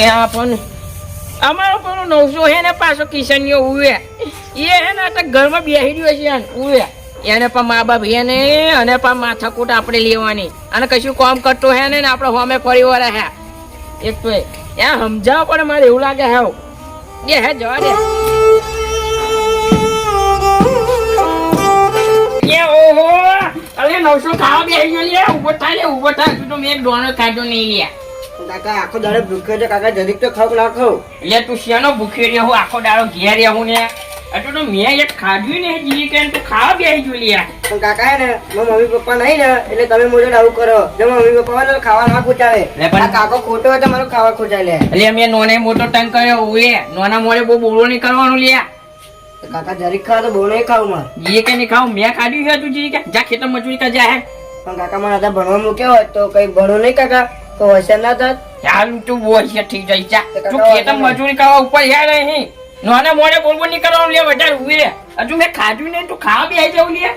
આ પણ. અમારો પણ નવસો હે ને પાછો કિશનીઓ ઉવે. એ હે ને આ ઘરમાં બેસી રહ્યો છે ઉવે. એને પણ મા બાપ એને અને પણ માથાકૂટ આપણે લેવાની. અને કશું કામ કરતો હે ને આપણે હોમે ફરી વાર હે. એક તો એ. સમજાવ પણ મારે એવું લાગે હે એ હે, જવા દે. ઓહો, અરે નવસો ખાવા બેસી ઊભો થાય ઊભો થાય તું તો મેં એક ડોનો ખાધો નહીં લે કાકા આખો દાડો ભૂખ્યો છે કાકા જરીક તો ખાવ ના ખાવ એટલે તું શેનો ભૂખ્યો રહ્યો? હું આખો દાડો ઘેર રહ્યો ને. એટલે તો મેં એક ખાધ્યું ને જીવી કે તું ખાવા બેસી ગયો લે પણ કાકા હે ને મારા મમ્મી પપ્પા નહીં ને એટલે તમે મોઢે આવું કરો. જો મમ્મી પપ્પા હોય ખાવા ના ખૂટાવે પણ- કાકો ખોટો હોય તો મારો ખાવા ખૂટાય લે. એટલે મેં નોને મોટો ટંગ કર્યો ઉએ નોના મોડે બહુ બોલો નહીં કરવાનું લ્યા કાકા જરીક ખાવ તો બહુ નહીં ખાવમાં જીએ કે નહીં ખાવ? મેં ખાધ્યું છે તું જીવી કે? જા ખેતર મજૂરી કા જા હે. પણ કાકા મારા ભણવા મૂક્યો હોય તો કઈ ભણો નહીં કાકા. તો હશે ના થાત ચાલ તું બોલ છે ઠીક જાય જા. તું ખેતર મજૂરી કરવા ઉપર યાર નહીં નોના મોડે બોલબો બોલ નહીં કરવાનું લે વધારે ઉએ હજુ મેં ખાધું ને તું ખાવા બેસી જવું લે.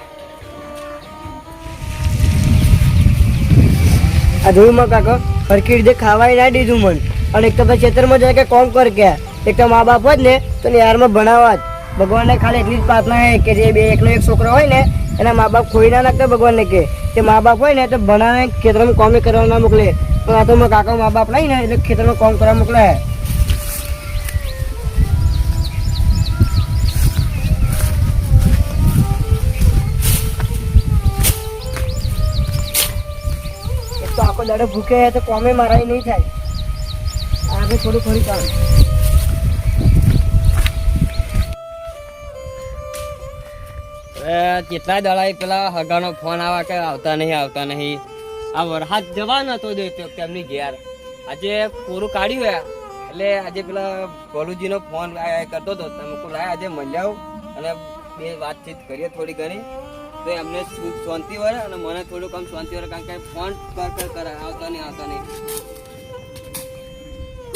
આ જોયું માં કાકા? સરખી રીતે ખાવાય ના દીધું મન. અને એક તો પછી ખેતરમાં જાય કે કોમ કર કે. એક તો મા બાપ જ ને તો યારમાં ભણાવવા જ. ભગવાનને ખાલી એટલી જ પ્રાર્થના છે કે જે બે એકનો એક છોકરો હોય ને એના મા બાપ ખોઈ ના નાખતા ભગવાનને કે. કે મા બાપ હોય ને તો ભણાવે ખેતરમાં કોમે કરવા ના મોકલે. પણ આ તો મારા કાકા મા બાપ નહીં ને એટલે ખેતરમાં કોમ કરવા મોકલે. તો આખો દાડો ભૂખે તો કોમે મારાય નહીં થાય. આગળ થોડું થોડી કામ કેટલા દળાઈ પેલા હગાનો ફોન આવા કે આવતા નહીં આવતા નહીં. આ વરસાદ જવાનો હતો દેતો તેમની ઘેર. આજે પૂરું કાઢ્યું એટલે આજે પેલા ભોલુજીનો ફોન કરતો હતો. તમે કોઈ લાય, આજે મળ્યા અને બે વાતચીત કરીએ થોડી ઘણી. તો એમને શાંતિ વળે અને મને થોડું કામ શાંતિ વળે, કારણ કે ફોન કર કર કરે આવતા નહીં આવતા નહીં.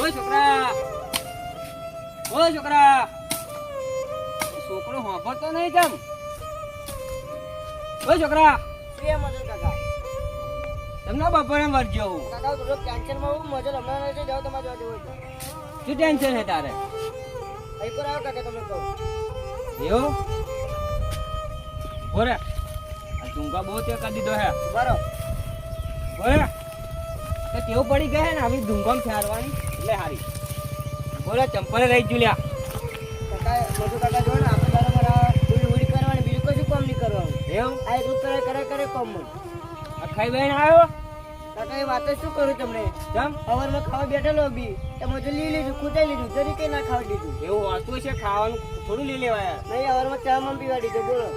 ઓય છોકરા! ઓય છોકરા! છોકરો હોંભળતો નહીં કેમ ઓય છોકરા! તમને બપોરે મરજો હું કાકા થોડો ટેન્શનમાં હું મજા હમણાં નથી જાવ તમારે જોવા જેવું શું ટેન્શન છે તારે? અહીં પર આવો કાકા તમને કહું. એવું? બોરે આ બહુ તે કરી દીધો હે. બરો. બોરે તો ટેવ પડી ગયા ને આવી ધૂંઘમ ફેરવાની? એટલે હારી. બોલે ચંપલે રહી જુલ્યા કાકા મોટું કાકા જો ને આપણે મારા ઉડી ઉડી કરવાની બીજું કશું કામ નહીં કરવાનું. એવું? આ એક કરે કરે કરે કામ આ ખાઈ બેન આવ્યો? કાકા એ વાત શું કરું તમને? ચમ સવારમાં ખાવા બેઠેલો બી. તો મજુ લઈ લીધું ખૂટાઈ લીધું જરી કઈ ના ખાવા દીધું. એવું હોતું છે ખાવાનું થોડું લઈ લેવાય. નહીં સવારમાં ચા માં પીવા દીધું બોલો.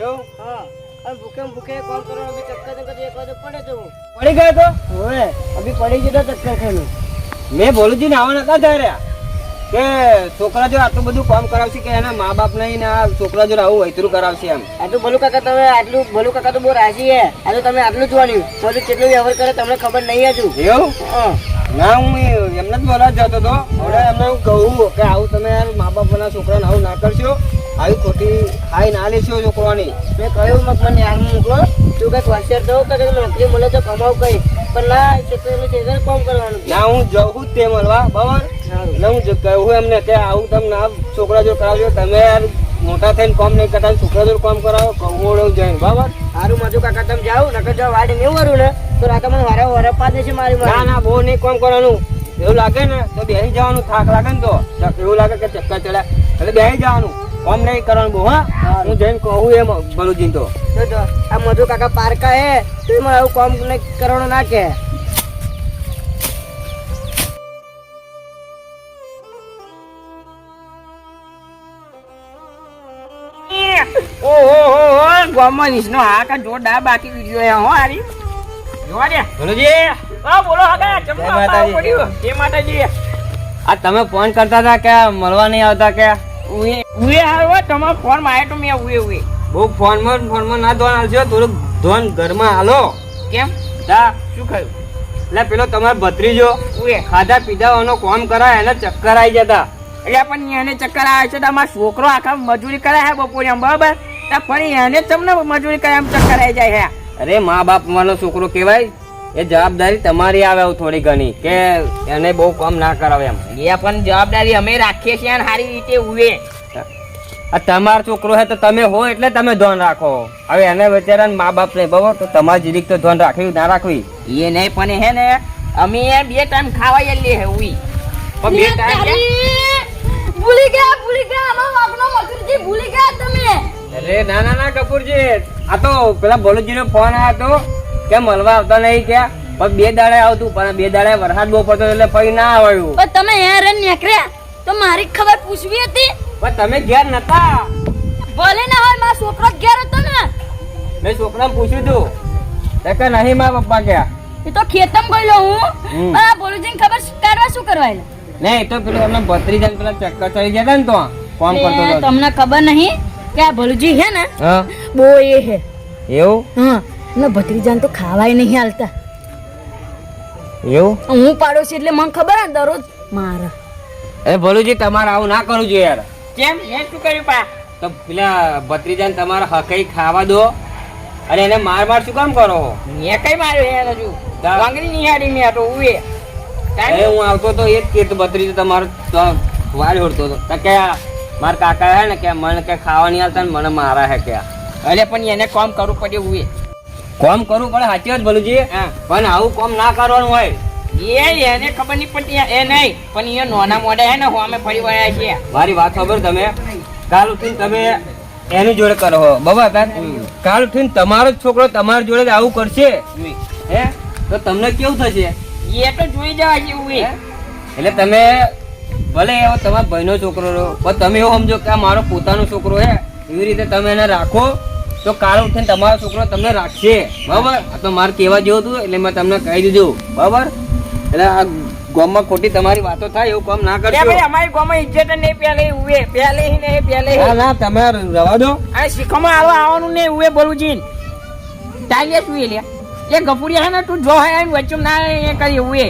એવું? હા. અને ભૂખે ભૂખે કામ કરવાનું બી ચક્કર ચક્કર એક વાર તો પડે તો. પડી ગયો તો? હવે અભી પડી જતો ચક્કર ખાનું મેં ભોલુજી ને આવવા નતા ધાર્યા. કે છોકરા જો આટલું બધું કામ કરાવશે કે એના મા બાપ નહીં ને આ છોકરા જો આવું વૈતરું કરાવશે એમ? આટલું ભલું કાકા તમે આટલું ભલું કાકા તો બહુ રાજી હે. આ તો તમે આટલું જોવાનું બધું કેટલું વ્યવહાર કરે તમને ખબર નહીં હજુ. એવું? ના હું એમને જ બોલા જતો હતો. હવે એમને હું કહું કે આવું તમે યાર મા બાપના છોકરાને આવું ના કરશો. આવી ખોટી ખાઈ ના લેશો છોકરાની. મેં કહ્યું મગ મને યાર મોકલો. તું કંઈક હોશિયાર થવું કે નોકરી મળે તો કમાવ કઈ. પણ ના છોકરી છેતર કામ કરવાનું. ના હું જઉં જ તે મળવા. બરાબર? એટલે હું જ એમને કે આવું તમે ના છોકરા જોડે કરાવજો. તમે યાર મોટા થઈને કામ નહીં કરતા છોકરા જોડે કામ કરાવો કહું જઈને. બરાબર? સારું મજુ કાકા તમે જાઓ નકર જો વાડે નહીં વરું ને તો રાકા મને વારે વારે દેશે મારી ના ના બહુ નહીં કામ કરવાનું. એવું લાગે ને તો બેસી જવાનું થાક લાગે ને તો. એવું લાગે કે ચક્કર ચડ્યા એટલે બેસી જવાનું. કામ નહીં કરવાનું બહુ હા? હું જઈને કહું એમ ભલુજી તો. જો જો આ મજુ કાકા પારકા હે તો એમાં આવું કામ નહીં કરવાનું ના કે ઓહો નો હા કા જોરદાર બાકી વિડિયો હે હો આરી જોવા દે. ભલુજી. હા બોલો હગા જય માતાજી. પડ્યું. જય માતાજી. આ તમે ફોન કરતા હતા કે મળવા નહીં આવતા કે? ઉએ ઉએ હારો તમારો ફોનમાં તો મેં ઉએ ઉએ. બહુ ફોનમાં ફોનમાં ના ધોન હાલશો થોડુંક ધોન ઘરમાં હાલો. કેમ? તા શું કહ્યું એટલે પેલો તમારો ભત્રીજો ઉએ. ખાધા પીધાવાનો કોમ કરાય એને ચક્કર આવી જતા. એટલે પણ એને ચક્કર આવે છે તો અમારો છોકરો આખા મજૂરી કરે છે બપોરે બરાબર? ફરી એને તમને મજૂરી કરે એમ ચક્કર આવી જાય હે. અરે મા બાપ માનો છોકરો કહેવાય એ જવાબદારી તમારી આવે થોડી ઘણી કે એને બહુ કામ ના કરાવે એમ. એ પણ જવાબદારી અમે રાખીએ છીએ અને સારી રીતે ઉવે. આ તમારો છોકરો છે તો તમે હો એટલે તમે ધ્યાન રાખો. હવે એને બિચારા મા બાપ ને બહુ તો તમારી જીરીક તો ધ્યાન રાખવી ના રાખવી. એ નહીં પણ હે ને અમે એ બે ટાઈમ ખાવાય લે હે ઉઈ. પણ બે ટાઈમ ભૂલી ગયા ભૂલી ગયા. અમારો વાગનો મકરજી ભૂલી ગયા તમે. અરે ના ના ના કપૂરજી. આ તો પેલા બોલુજી નો ફોન આવ્યો હતો કે મળવા આવતા નહીં કે. પણ બે દાડે આવતું પણ બે દાડે વરસાદ બહુ પડતો એટલે પછી ના આવ્યું. પણ તમે હેર નીકળ્યા તો મારી ખબર પૂછવી હતી. પણ તમે ઘેર નતા. ભલે ના હોય મારો છોકરો ઘેર હતો ને. મેં છોકરાને પૂછ્યું તું તે કે નહીં મારા પપ્પા ગયા એ તો ખેતમ ગયેલો હું. પણ આ બોલુજીને ખબર કાઢવા શું કરવા નહીં તો પેલું એમને ભત્રીજા પેલા ચક્કર ચડી ગયા હતા ને તો. ફોન કરતો તમને ખબર નહીં? કે આ ભલુજી હે ને હા. બો એ હે. એવું? હા. ને ભત્રીજાને તો ખાવાય નહીં હાલતા. એવું? હું પાડોશી એટલે મને ખબર ને દરરોજ મારા. એ ભલુજી તમારે આવું ના કરવું જોઈએ યાર. કેમ? એ શું કર્યું પા? તો પેલા ભત્રીજાને તમારા હકઈ ખાવા દો. અને એને માર માર શું કામ કરો? મેં કઈ માર્યો હે હજુ? વાંગડી નિહાળી મેં તો ઉવે. એ હું આવતો તો એ જ તો ભત્રીજો તમારો તો વાળ ઓળતો હતો તો કે આ મારા કાકા હે ને કે મને કે ખાવાની ને મને મારા હે કે. અરે પણ એને કોમ કરવું પડે ઉવે કોમ કરવું પડે? સાચી વાત ભલુજી. હા પણ આવું કોમ ના કરવાનું હોય. એ એને ખબર નહીં પડતી એ નહીં પણ એ નોના મોડા હે ને હું અમે ફરી વળ્યા છીએ. મારી વાત ખબર તમે. કાલ ઉઠીને તમે એની જોડે કરો હો. બાબા કાલ ઉઠીને તમારો જ છોકરો તમારી જોડે આવું કરશે. હે? તો તમને કેવું થશે? એ તો જોઈ જવા જેવું એટલે તમે ભલે એવો તમારા ભાઈનો છોકરો રહો પણ તમે એવું સમજો કે આ મારો પોતાનો છોકરો છે એવી રીતે તમે એને રાખો તો કાલ ઉઠીને તમારો છોકરો તમને રાખશે. બરાબર? આ તો મારે કહેવા જેવું હતું એટલે મેં તમને કહી દીધું. બરાબર? એટલે આ ગામમાં ખોટી તમારી વાતો થાય એવું કામ ના કરશો. ભાઈ અમારી ગામમાં ઇજ્જત ને નહીં પહેલે ઉવે પહેલે નહીં પહેલે. ના ના તમે રવા દો. આ શીખવામાં આવા આવવાનું નહીં ઉવે બોલું જીન ચાલીએ સુઈ લે એ ગફુરિયા હે ને તું જો હે એમ વચ્ચે ના એ કરી ઉવે.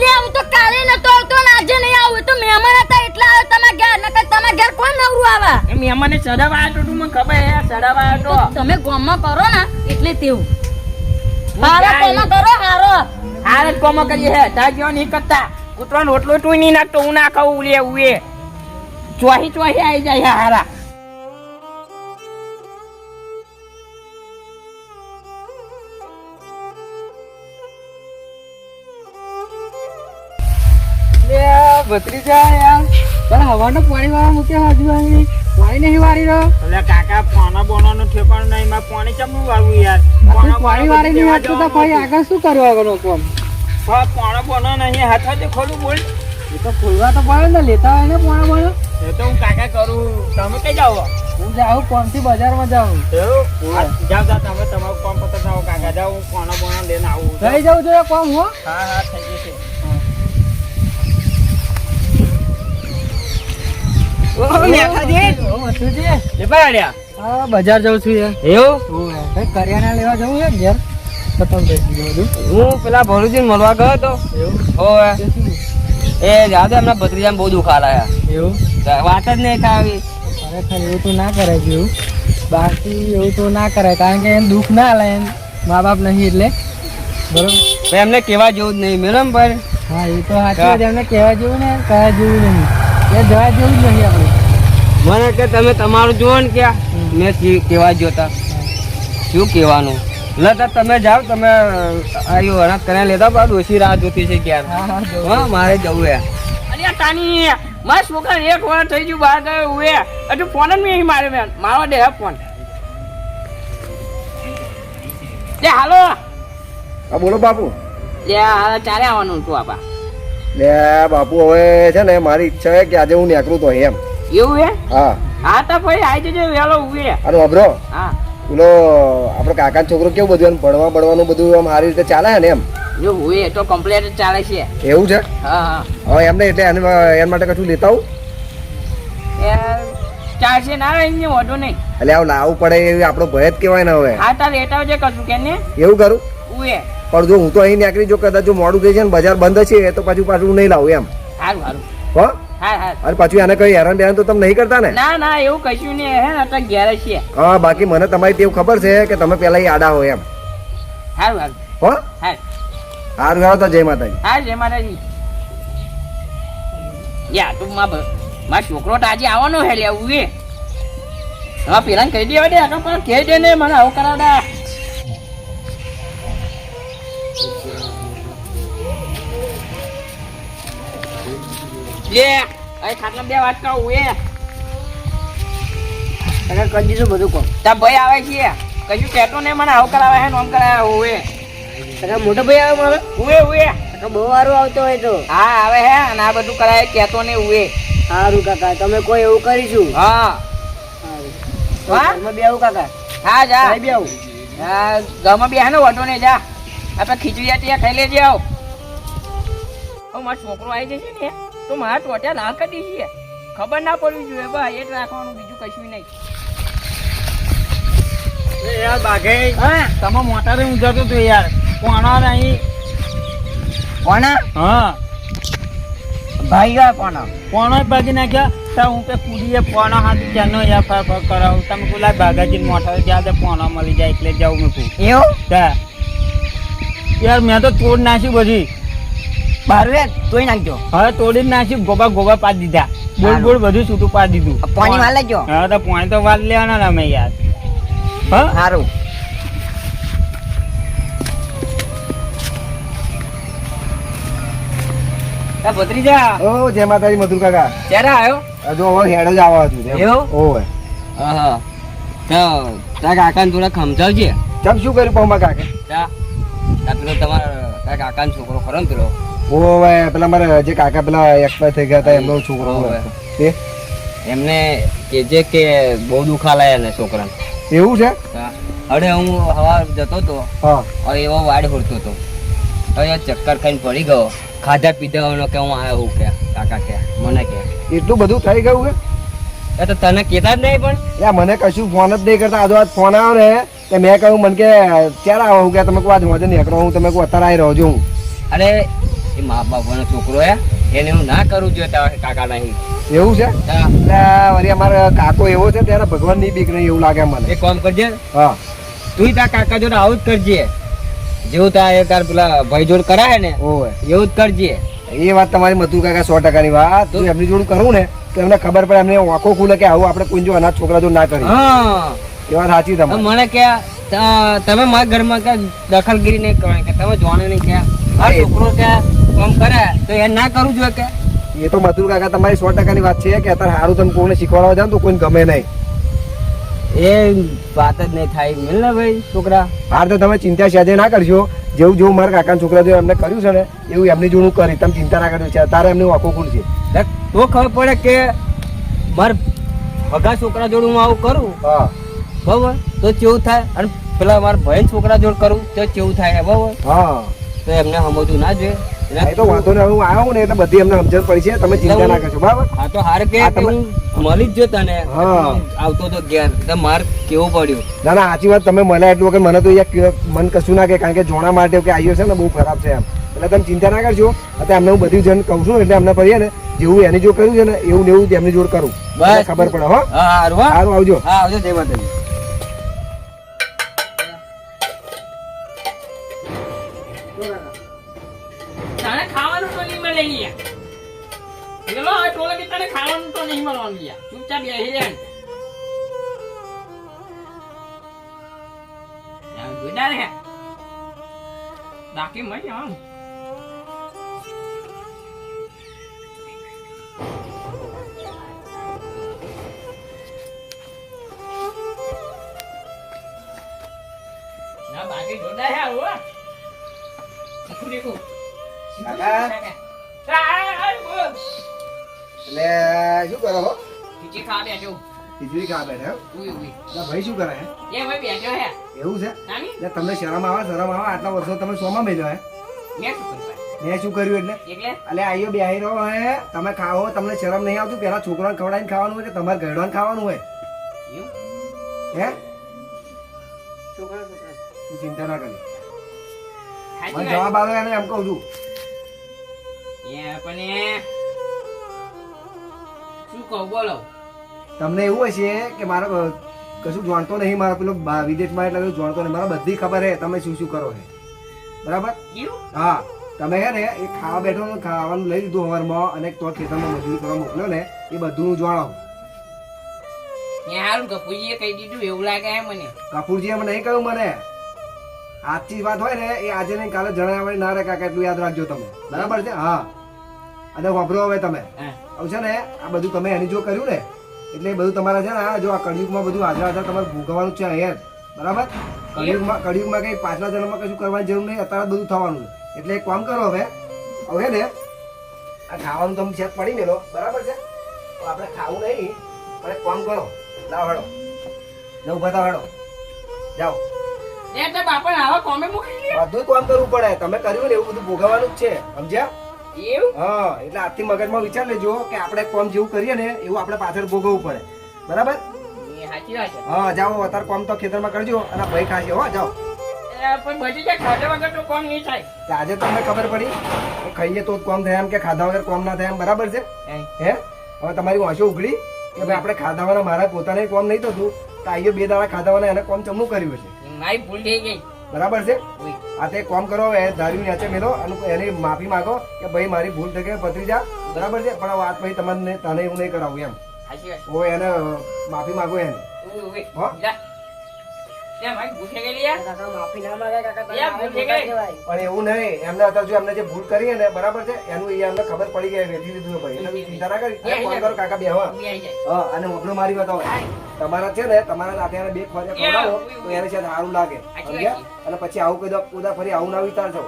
લે હું તો કાલે નતો આવતો ને આજે નહીં આવું. તો મહેમાન હતા એટલે આવ્યો તમારા ઘેર. નકર તમારા ઘેર કોણ નવરું આવે? એ મહેમાને ચડાવવા આવ્યો તો મને ખબર હે ચડાવવા આવ્યો તો. તમે ગોમમાં કરો ને એટલે તેવું. હારો જાય. કરો હારો. હારે કોમો કરીએ હે તા ગયો નહીં કરતા. કૂતરાનો રોટલો તું નહીં નાખતો હું ના ખાવું લે ઉવે ચોહી ચોહી આવી જાય હે હારા જાય યાર. પણ હવાનો પાણી વાળા મૂક્યા હાજુ આવી પાણી નહીં વાળી રહ્યો. એટલે કાકા ફોનો બોનો નું ઠેકાણું નહીં માં પાણી ચમનું વાળવું યાર? પાણી વાળી નહીં વાળતો તો ભાઈ આગળ શું કરવા આગળ કોમ? પણ પોણા બોનો નહીં હાથમાંથી ખોલું બોલ. એ તો ખોલવા તો પડે ને લેતા હોય ને પોણા બોનો. એ તો હું કાકા કરું. તમે કઈ જાઓ? હું જાઉં કોમથી બજારમાં જાઉં. એવું? જાઓ તમે તમારું કોમ પતર જાઓ કાકા. જાઓ હું પાણો બોનો લઈને આવું થઈ જાઉં જોઈએ કોમ હો. હા હા થઈ જશે. બજાર જઉં છું યાર. એવું? કરિયાના લેવા જવું છે ઘેર હું પેલા ભરૂચી મળવા ગયો હતો. હોવે એ. જાદે એમના ભત્રીજા બહુ દુખા લાયા એવું? વાત જ નહીં થાવી ખરેખર એવું તો ના કરાય જેવું. બાકી એવું તો ના કરાય કારણ કે એને દુઃખ ના લે એમ. મા બાપ નહીં એટલે. બરોબર? એમને કહેવા જેવું જ નહીં મેડમ ભાઈ. હા એ તો સાચી એમને કહેવા જેવું ને કહેવા જેવું નહીં. એ જવા જેવું જ નહીં આપણે. મને કે તમે તમારું જુઓ ને ક્યાં. મેં કી- કેવા જોતા શું કહેવાનું? લતા તમે જાઓ તમે આવ્યો અનાજ કરીને લેતા પાછું ઓછી રાહ જોતી છે ક્યાં હા હા મારે જવું હે. અરે તાની મારા છોકરા એક વાર થઈ ગયું બહાર ગયો ઉવે હજુ ફોન જ નહીં મારે મેં. મારવા દે હે ફોન લે હાલો. હા બોલો બાપુ. લે હાલ ચારે આવવાનું તું આપા લે બાપુ હવે છે ને મારી ઈચ્છા છે કે આજે હું નીકળું તો એમ. એવું હે? હા. હા તો ભાઈ આવી જજો અને વાબરો હા. પેલો આપણો કાકા છોકરો કેવું બધું એમ ભણવા ભણવાનું બધું આમ સારી રીતે ચાલે છે ને એમ? જો ઉવે તો કમ્પ્લેટ ચાલે છે. એવું છે? હા હા. હવે એમને એટલે એને એના માટે કશું લેતા આવું? એ ચાલશે ના વધુ નહીં. એટલે આવું લાવવું પડે એવી આપણો ભય જ કહેવાય ને હવે. હા તાર લેતા આવજે કશું કે ને? એવું કરું? ઉવે. પણ જો હું તો અહીં નીકળી જો કદાચ જો મોડું થઈ જાય ને બજાર બંધ છે તો પાછું પાછું નહીં લાવું એમ. સારું સારું હા? અને પાછું એને કઈ હેરાન બેરાન તો તમે નહીં કરતા ને? ના ના એવું કશું નહીં. હે ને અત્યારે ઘેર જ છે હા બાકી મને તમારી તેવું ખબર છે કે તમે પેલા આડા હો એમ. સારું સારું હો? હારું હારો તો જય માતાજી. હા જય માતાજી. યા તું માં મારો છોકરો તો આજે આવવાનો હે લે ઉવે. હા પેલા કહી દેવા દે પણ કહી દે ને મને આવું કરાવડા. લે અહીં ખાટલા બે વાત કહું ઉવે. કાકા કરી દીધું બધું કહું તા ભાઈ આવે છે. કશું કહેતો ને મને આવું કરાવે હે નોમ કરાવે મોટો ભાઈ આવે મારો? ઉવે ઉવે. તો બહુ સારું આવતો હોય તો. હા આવે હે અને આ બધું કરાવે કહેતો ને ઉવે. સારું કાકા તમે કોઈ એવું કરીશું? હા. હા? બે આવું કાકા. હા જા. બે આવું હા ગામમાં બે ને વટો ને જા. આપણે ખીચડી આટી ખાઈ લેજે આવ. મારો છોકરો આવી જશે ને? તો મારા ટોટ્યા ના કરી છે. ખબર ના પડવી જોઈએ બા એ જ રાખવાનું બીજું કશું નહીં. યાર બાઘે તમે હું જતો તો યાર. કોણા નહીં કોણા હા. ભાઈ ગયા કોણા કોણા ભાગી નાખ્યા? તો હું કે કુડીએ પોણા હાથ ચાનો ફર કરાવું. તમે પેલા બાગાજી મોટા જ્યાં પોણો મળી જાય એટલે જાઉં મેં કહું એવું? યાર મેં તો તોડ નાખ્યું બધી. બારવે તોય નાખજો. હવે તોડી નાખી ગોબા ગોબા પાડી દીધા. બોલ બોલ બધું છૂટું પાડી દીધું. પાણી વાળ લેજો. હા તો પાણી તો વાત લેવાના ને અમે યાર. હા? સારું ભત્રીજા. ઓ જય માતાજી મધુર કાકા. ક્યારે આવ્યો હવે હેડ જ આવવા હતું એવું? ઓવે હા તારા કાકાને થોડા સમજાવજે. ચમ શું કર્યું પહોંચમાં કાકા? તા પેલો તમારા તારા કાકાનો છોકરો ખરો ને પેલો. ઓવે પેલા મારા જે કાકા પેલા એક્સપાયર થઈ ગયા હતા એમનો છોકરો. તે એમને કેજે કે બહુ દુખાલાય એને છોકરાને. એવું છે? અરે હું હવા જતો તો હા. એવો વાડ હોડતો હતો. હવે ચક્કર ખાઈને પડી ગયો. ખાધા પીધા કે હું આવ્યો હું કે કાકા કે મને કે. એટલું બધું થઈ ગયું કે? એ તો તને કહેતા જ નહીં પણ. યા મને કશું ફોન જ નહીં કરતા. આજુ આજ ફોન આવ્યો ને કે મેં કહ્યું મને કે ક્યારે આવો કે તમે કોઈ આજ નહીં નીકળો હું? તમે કોઈ અત્યારે આવી રહ્યો છું અરે એ મા બાપનો છોકરો હે એને હું ના કરું જોઈએ તારા કાકા નહીં. એવું છે? એટલે વળી અમારો કાકો એવો છે ત્યારે ભગવાનની બીક નહીં એવું લાગે મને. એક કામ કરજે. હા. તું તારા કાકા જોડે આવું જ કરજે. જેવું તાર તાર પેલા ભાઈ જોડે કરાય ને એવું જ કરજે. એ વાત તમારી મધુ કાકા સો ટકાની વાત. તું એમની જોડું કરું ને તો એમને ખબર પડે એમને આંખો ખુલે કે આવું આપણે કોઈ જો અનાથ છોકરા જો ના કરી એ વાત સાચી તમે તમારી. મને કે તમે મારા ઘરમાં કે દખલગીરી નહીં કરવાની કે તમે જાણે નહીં કે આ છોકરો કે કામ કરે તો એ ના કરવું જોઈએ કે? એ તો મધુર કાકા તમારી સો ટકાની વાત છે કે અત્યારે સારું તમે કોઈને શીખવાડવા જાવ તો કોઈને ગમે નહીં. એ વાત જ નહીં થાય મિલ ને ભાઈ છોકરા. હાર તો તમે ચિંતા સાથે ના કરશો જેવું જેવું મારા કાકાના છોકરા જો એમને કર્યું છે ને એવું એમની જોડું કરી તમે ચિંતા ના કરજો તારે એમની આંખો ખુલ છે. તો ખબર પડે કે માર ભગા છોકરા જોડે હું આવું કરું? હા. બરાબર? તો કેવું થાય? અને પેલા મારા ભાઈ છોકરા જોડે કરું તો કેવું થાય? બરાબર? હા. તો એમને સમજવું ના જોઈએ. એ તો વાંધો નહીં હું આવ્યો ને એટલે બધી એમને સમજણ પડી છે. તમે ચિંતા ના કરશો બરાબર? હા તો હાર કે મળી જ જો તને. હા. આવતો તો ઘેર. તો માર કેવું પડ્યું? ના ના સાચી વાત તમે મળ્યા એટલું કે મને તો યાર મન કશું ના કે કારણ કે જોણા માટે કે આવ્યો છે ને બહુ ખરાબ છે એમ. એટલે તમે ચિંતા ના કરજો અત્યારે એમને હું બધું જણ કહું છું એટલે એમને પડીએ ને જેવું એની જોડ કર્યું છે ને એવું ને એવું એમની જોડ કરું. બસ. ખબર પડે હો? સારું આવજો. હા આવજો જય માતાજી. તો નહીં મળવાનું યાર ચૂપચાપ બેસી જાય જોરદાર હે બાકી મળી આમ ના બાકી જોરદાર હે આવું હો. દેખો કાકા ચાલ બોલ એટલે શું કરો હો? ખીચડી ખા બેઠો. ખીચડી ખા બેઠો ઉઈ ઉઈ. ભાઈ શું કરે હે? એ ભાઈ બેઠો હે. એવું છે? એટલે તમને શરમ આવે શરમ આવે આટલા વર્ષો તમે સોમાં મેલ્યો હે? મેં શું કર્યું મેં શું કર્યું એટલે? એટલે? આયો બે બેહી રહ્યો હે. તમે ખાવો તમને શરમ નહીં આવતું? પેલા છોકરાને ખવડાવીને ખાવાનું હોય કે તમારે ગયડવાને ખાવાનું હોય? હે? છોકરા છોકરા. તું ચિંતા ના કરી. મને જવાબ આવે એને એમ કહું છું. એ પણ કહું બોલો. તમને એવું હશે કે મારો કશું જાણતો નહીં મારો પેલો વિદેશમાં એટલે જાણતો નહીં. મારા બધી ખબર હે તમે શું શું કરો છે બરાબર? હા. તમે હે ને એ ખાવા બેઠો ને ખાવાનું લઈ લીધું હવારમાં અને તો ખેતરમાં મજૂરી કરવા મોકલ્યો ને એ બધું હું જાણાવું. હારું ગપુજીએ કહી દીધું એવું લાગે હે મને. કપૂરજીએ મને નહીં કહ્યું મને. આજથી વાત હોય ને એ આજે નહીં કાલે જણાવ્યા વળી ના રે કાકા એટલું યાદ રાખજો તમે. બરાબર છે? હા. અને વાપરો હવે તમે. આવું છે ને આ બધું તમે એની જો કર્યું ને એટલે બધું તમારે છે ને આ જો આ કળિયુગમાં બધું હાજર હાજર તમારે ભોગવવાનું છે અહીંયા બરાબર? કળિયુગમાં કળિયુગમાં કંઈ પાછલા જન્મમાં કશું કરવાની જરૂર નહીં અત્યારે બધું થવાનું એટલે એક કામ કરો હવે. હવે ને આ ખાવાનું તમે સેટ પડી મેલો બરાબર છે? તો આપણે ખાવું નહીં પણ એક કામ કરો. લાવ હેડો ઊભા થાવ હેડો જાઓ. એ તો બાપા આવા કોમે મૂકી બધું કામ કરવું પડે. તમે કર્યું ને એવું બધું ભોગવવાનું જ છે. સમજ્યા? એવું? હા એટલે આજથી મગજમાં વિચાર લેજો કે આપણે કોમ જેવું કરીએ ને એવું આપણે પાછળ ભોગવવું પડે. બરાબર? હા જાઓ અત્યારે કોમ તો ખેતરમાં કરજો અને ભાઈ ખાશે હો જાઓ. આજે તમને ખબર પડી ખાઈએ તો કોમ થાય એમ કે ખાધા વગર કોમ ના થાય એમ બરાબર છે? હે? હવે તમારી વાંચો ઉઘડી કે ભાઈ આપણે ખાધાવાના મારા પોતાને કોમ નહીં થતું તો આઈએ બે દાડા ખાધાવાના એને કોમ ચમનું કર્યું છે મારી ભૂલ થઈ ગઈ. બરાબર છે. આ તે કોમ કરો એ ધાર્યું નીચે મેલો અને એની માફી માંગો કે ભાઈ મારી ભૂલ થઈ ગઈ પતરી જા. બરાબર છે? પણ આ વાત પછી તમને તને એવું નહીં કરાવું એમ. ઓ એને માફી માંગો એને. હા? પણ એવું નહીં એમને અત્યારે એમને જે ભૂલ કરી ને બરાબર છે એનું એ અમને ખબર પડી ગઈ વેચી લીધું ભાઈ. એટલે ચિંતા ના કરી. ફોન કરો કાકા બે હા બી આઈ જાય. હા અને વગડો મારી બતાવો તમારા છે ને તમારા સાથે બે ખોરિયા ખવડાવો તો એને છે સારું લાગે. સમજ્યા? અને પછી આવું કહી દો ઉદા ફરી આવું ના વિચારજો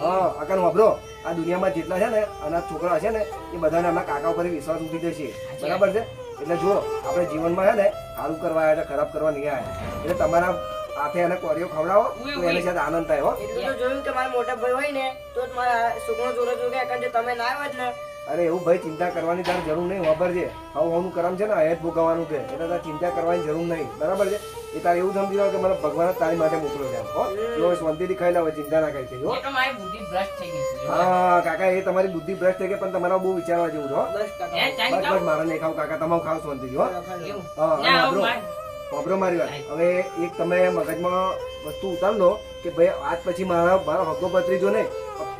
હો? અકન વબરો આ દુનિયામાં જેટલા છે ને અનાથ છોકરા છે ને એ બધાને એમના કાકા ઉપર વિશ્વાસ ઉઠી જશે. બરાબર છે? એટલે જુઓ આપણે જીવનમાં છે ને સારું કરવા આવ્યા ખરાબ કરવા નહીં આવ્યા. એટલે તમારા હાથે એને કોરિયો ખવડાવો તો એને સાથે આનંદ થાય હો. એટલું તો જોયું કે મારા મોટા ભાઈ હોય ને તો મારા સુખનો જોરો જોગે કારણ કે તમે ના આવ્યા ને. અરે એવું ભાઈ ચિંતા કરવાની તારે જરૂર નહીં વાપરજે છે હવે હોનું કરમ છે ને જ ભોગવવાનું છે એટલે તારે ચિંતા કરવાની જરૂર નહીં. બરાબર છે? એ તારે એવું સમજી લો કે મને ભગવાન જ તારી માટે મોકલો છે હો? જો શાંતિથી ખાઈ લાવે ચિંતા ના કરી હો. એ તો બુદ્ધિ ભ્રષ્ટ થઈ ગઈ છે. હા. કાકા એ તમારી બુદ્ધિ ભ્રષ્ટ થઈ ગઈ પણ તમારા બહુ વિચારવા જેવું છે હો. બસ બસ મારે નહીં ખાવ કાકા તમારું ખાવ શાંતિથી હો. હા પ્રોબ્લેમ મારી. વાત. હવે એક તમે મગજમાં વસ્તુ ઉતાર લો કે ભાઈ આજ પછી મારા મારો હક્કો પત્રીજો ને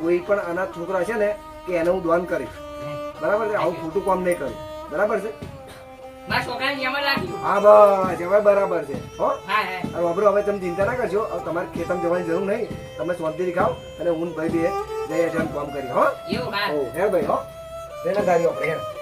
કોઈ પણ અનાથ છોકરા છે ને કે એને હું દોન કરીશ. બરાબર છે? આવું ખોટું કામ નહીં કરું. બરાબર છે? હા બસ હવે બરાબર છે. હો. અને હવે તમે ચિંતા ના કરજો હવે તમારે ખેતમ જવાની જરૂર નહીં. તમે શાંતિથી ખાઓ અને હું ભાઈ બે. જય જઈને કામ કરી હો? હો. ભાઈ હો? આપણે હેર હો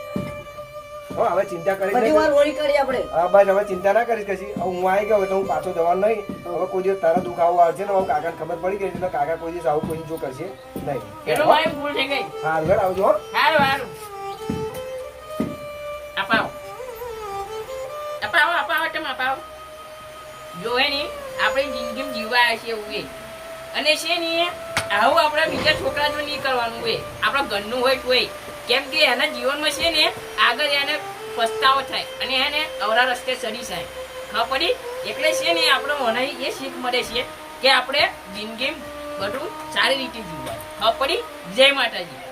હવે ચિંતા કરી બધી વાર ઓળી કરી આપણે હા બસ હવે ચિંતા ના કરીશ કશી હું આવી ગયો તો હું પાછો જવાનું નહીં હવે કોઈ દિવસ તારા દુખાવો આવશે ને હવે કાકાને ખબર પડી ગઈ છે એટલે કાકા કોઈ દિવસ આવું કોઈ જો કરશે નહીં એ તો મારી ભૂલ થઈ ગઈ. હા ઘર આવજો હો હારું, હારું. અપાવો. અપાવો, અપાવો, તમે અપાવો. જો હે ને, આપણે જિંદગીમાં જીવવા આવ્યા છે એવું એ. અને છે ને આવું આપણા બીજા છોકરા જો નહીં કરવાનું હોય આપણા ઘરનું હોય તોય કેમ કે એના જીવનમાં છે ને, આગળ એને પસ્તાવો થાય અને એને અવરા રસ્તે ચડી જાય. ખબર પડી? એટલે છે ને, આપણે મને એ શીખ મળે છે કે આપણે જિંદગી બધું સારી રીતે જીવવા ખબર પડી? જય માતાજી.